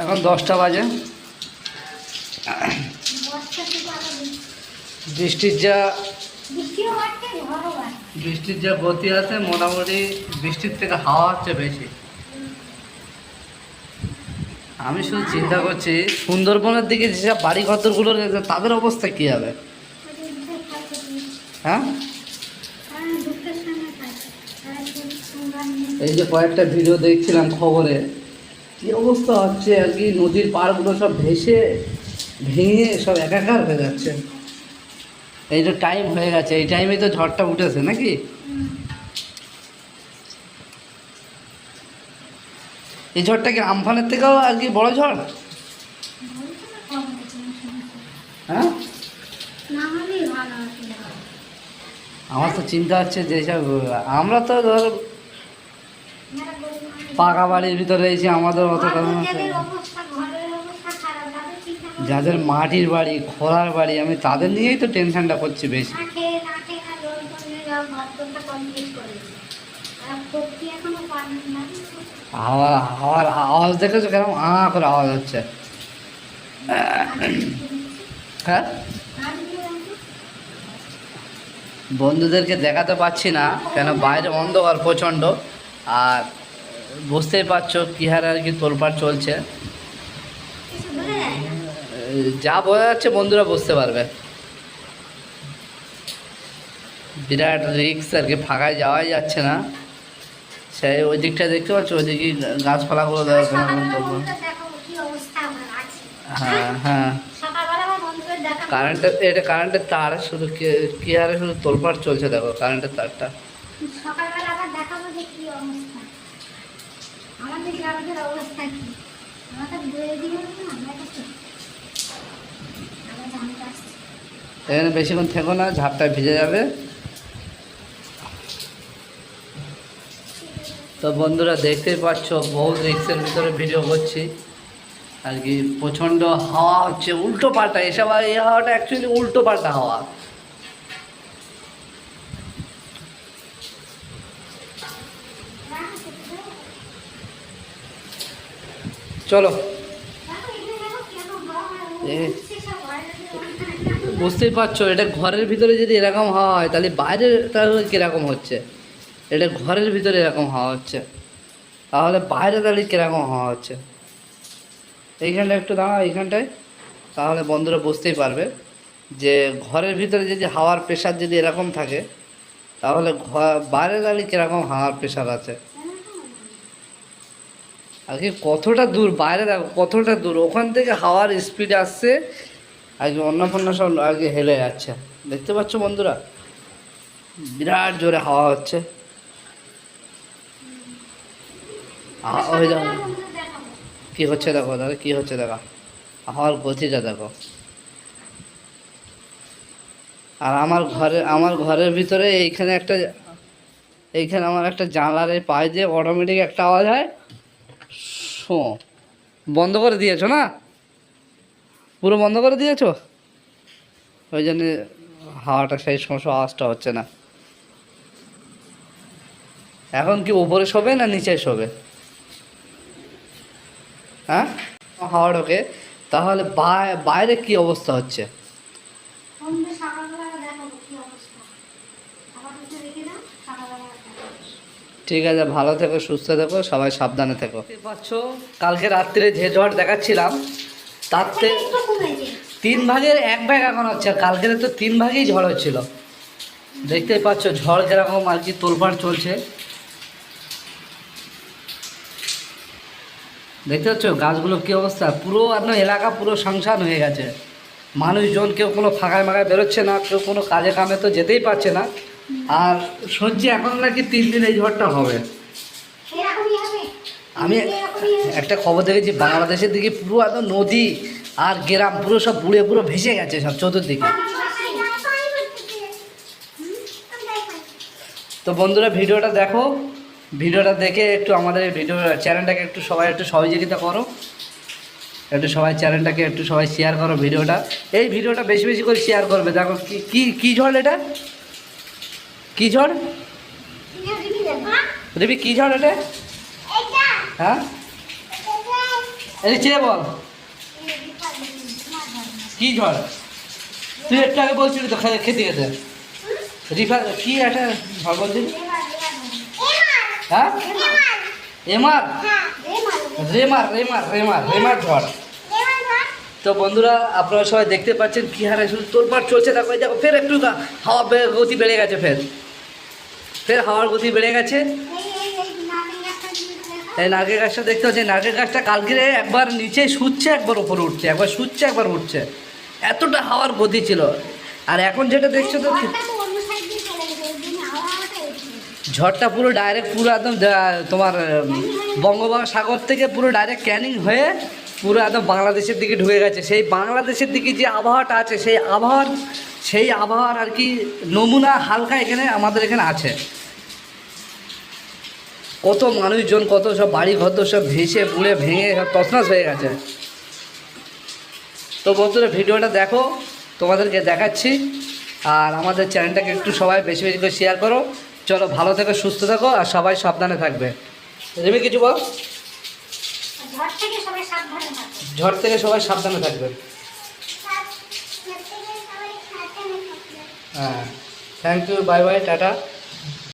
এখন দশটা বাজে। বৃষ্টির যা বৃষ্টির যা গতি আছে, মোটামুটি বৃষ্টির থেকে হাওয়া হচ্ছে বেশি আমি শুধু চিন্তা করছি, সুন্দরবনের দিকে যেসব বাড়ি ঘরগুলো রয়েছে, তাদের অবস্থা কী হবে। হ্যাঁ এই যে কয়েকটা ভিডিও দেখছিলাম খবরে কি অবস্থা হচ্ছে? আর কি নদীর পাড়গুলো সব ভেসে ভেঙে সব একাকার হয়ে যাচ্ছে। এই তো টাইম হয়ে গেছে এই টাইমে তো ঝড়টা উঠেছে নাকি? এই ঝড়টা কি আমফানের থেকেও আর কি বড় ঝড়। হ্যাঁ? আমার তো চিন্তা হচ্ছে যেসব আমরা তো ধর পাকা বাড়ির ভিতরে রয়েছি আমাদের অত যাদের মাটির বাড়ি খোলার বাড়ি আমি তাদের নিয়েই তো টেনশনটা করছি বেশি। হাওয়ার আওয়াজ দেখেছ কেরম আ করে আওয়াজ হচ্ছে হ্যাঁ? বন্ধুদেরকে দেখাতে পাচ্ছি না কেন বাইরে অন্ধকার প্রচণ্ড। আর বুঝতেই পারছ কী হারে আর কি তোলপাড় চলছে? যা বোঝা যাচ্ছে বন্ধুরা বুঝতে পারবে। বিরাট রিক্স আর কি ফাঁকায় যাওয়াই যাচ্ছে না। সেই ওই দিকটা দেখতে পাচ্ছ ওই দিকে গাছপালাগুলো হ্যাঁ হ্যাঁ দেখা কারেন্টের এটা কারেন্টের তার শুধু কে- কি হারে শুধু তোলপাড় চলছে দেখো কারেন্টের তারটা। সকালবেলা আবার দেখাবো যে কি এখানে বেশিক্ষণ থেকো না ঝাপটায় ভিজে যাবে। তো বন্ধুরা, দেখতেই পাচ্ছ, বহুত রিক্সের ভিতরে ভিডিও করছি। আর কি প্রচণ্ড হাওয়া হচ্ছে, উল্টো পাল্টা, এসব এই হাওয়াটা অ্যাকচুয়ালি উল্টো পাল্টা হাওয়া। চলো। বুঝতেই পারছ এটা ঘরের ভিতরে যদি এরকম হাওয়া হয় তাহলে বাইরে তাহলে কীরকম হচ্ছে? এটা ঘরের ভিতরে এরকম হাওয়া হচ্ছে। তাহলে বাইরে তাহলে কীরকম হাওয়া হচ্ছে? এইখানটা একটু দাঁড়া এইখানটায়। তাহলে বন্ধুরা বুঝতেই পারবে যে ঘরের ভিতরে যদি হাওয়ার প্রেশার যদি এরকম থাকে তাহলে ঘর বাইরে দাঁড়িয়ে কীরকম হাওয়ার প্রেশার আছে? আর কি কতটা দূর বাইরে দেখো কতটা দূর ওখান থেকে হাওয়ার স্পিড আসছে আগে অন্নপূর্ণা সব আগে হেলে যাচ্ছে। দেখতে পাচ্ছ বন্ধুরা? বিরাট জোরে হাওয়া হচ্ছে। ওই দেখো কি হচ্ছে দেখো দাদা কি হচ্ছে দেখো? হাওয়ার গতিটা দেখো। আর আমার ঘরে আমার ঘরের ভিতরে এইখানে একটা এইখানে আমার একটা জানলার এই পায়ে দিয়ে অটোমেটিক একটা আওয়াজ হয়। শো, বন্ধ করে দিয়েছ না? পুরো বন্ধ করে দিয়েছ? ওই জন্য হাওয়াটা সেই সমস্যা আওয়াজটা হচ্ছে না। এখন কি উপরে শোবে না নিচে শোবে? হ্যাঁ? হাওয়া ঢোকে তাহলে বাই- বাইরে কি অবস্থা হচ্ছে সকালবেলা দেখাবো কি অবস্থা আপাতত রেখে দাও সকালবেলা দেখাবো। ঠিক আছে, ভালো থেকো, সুস্থ থেকো, সবাই সাবধানে থেকো। পাচ্ছ কালকে রাত্রে যে ঝড় দেখাচ্ছিলাম, তার তিন ভাগের এক ভাগ এখন হচ্ছে কালকে তো তিন ভাগেই ঝড় হচ্ছিল। দেখতেই পাচ্ছ, ঝড় যেরকম আর কি তোলপাড় চলছে। দেখতে পাচ্ছ গাছগুলো কী অবস্থা? পুরো আপনার এলাকা, পুরো সংসান হয়ে গেছে। মানুষজন কেউ কোনো ফাঁকায় মাগায় বেরোচ্ছে না, কেউ কোনো কাজে কামে তো যেতেই পারছে না। আর শুনছি এখন নাকি তিন দিন এই ঝড়টা হবে। আমি একটা খবর দেখেছি, বাংলাদেশের দিকে পুরো একদম নদী আর গ্রাম পুরো সব বুড়ে পুরো ভেসে গেছে সব চতুর্দিকে। তো বন্ধুরা, ভিডিওটা দেখো। ভিডিওটা দেখে একটু আমাদের ভিডিও চ্যানেলটাকে একটু সবাই একটু সহযোগিতা করো। একটু সবাই চ্যানেলটাকে একটু সবাই শেয়ার করো ভিডিওটা। এই ভিডিওটা বেশি বেশি করে শেয়ার করবে। দেখো কি, কী ঝড় এটা? কী ঝড়? রিবি কী ঝড় এটা? হ্যাঁ? চেয়ে বল। কি ঝড়? তুই একটু আগে বলছিলি তো খেতে খেতে রিফা কি একটা ঝড় বলছিলি হ্যাঁ? এমার রেমার রেমার রেমার রেমার ঝড়। তো বন্ধুরা, আপনারা সবাই দেখতে পাচ্ছেন কি হারে শুধু তোলপাড় চলছে। এই দেখো, ফের একটু হাওয়া গতি বেড়ে গেছে, ফের। ফের হাওয়ার গতি বেড়ে গেছে। এই নারকেল গাছটা দেখতে পাচ্ছি নারকেল গাছটা কালকে একবার নিচে শুচ্ছে একবার উপরে উঠছে একবার শুচ্ছে একবার উঠছে। এতটা হাওয়ার গতি ছিল। আর এখন যেটা দেখছ তো ঝড়টা পুরো ডাইরেক্ট পুরো একদম তোমার বঙ্গোপসাগর থেকে পুরো ডাইরেক্ট ক্যানিং হয়ে পুরো একদম বাংলাদেশের দিকে ঢুকে গেছে। সেই বাংলাদেশের দিকে যে আবহাওয়াটা আছে সেই আবহাওয়ার সেই আবহাওয়ার আর কি নমুনা হালকা এখানে আমাদের এখানে আছে। কত মানুষজন কত সব বাড়ি ঘর সব ভেসে পুড়ে ভেঙে সব তছনছ হয়ে গেছে। তো বন্ধুরা ভিডিওটা দেখো তোমাদেরকে দেখাচ্ছি। আর আমাদের চ্যানেলটাকে একটু সবাই বেশি বেশি করে শেয়ার করো। চলো ভালো থেকো সুস্থ থাকো আর সবাই সাবধানে থাকবে। রেমি কিছু বল? ঝড় থেকে সবাই সাবধানে থাকবে। হ্যাঁ thank you bye bye tata.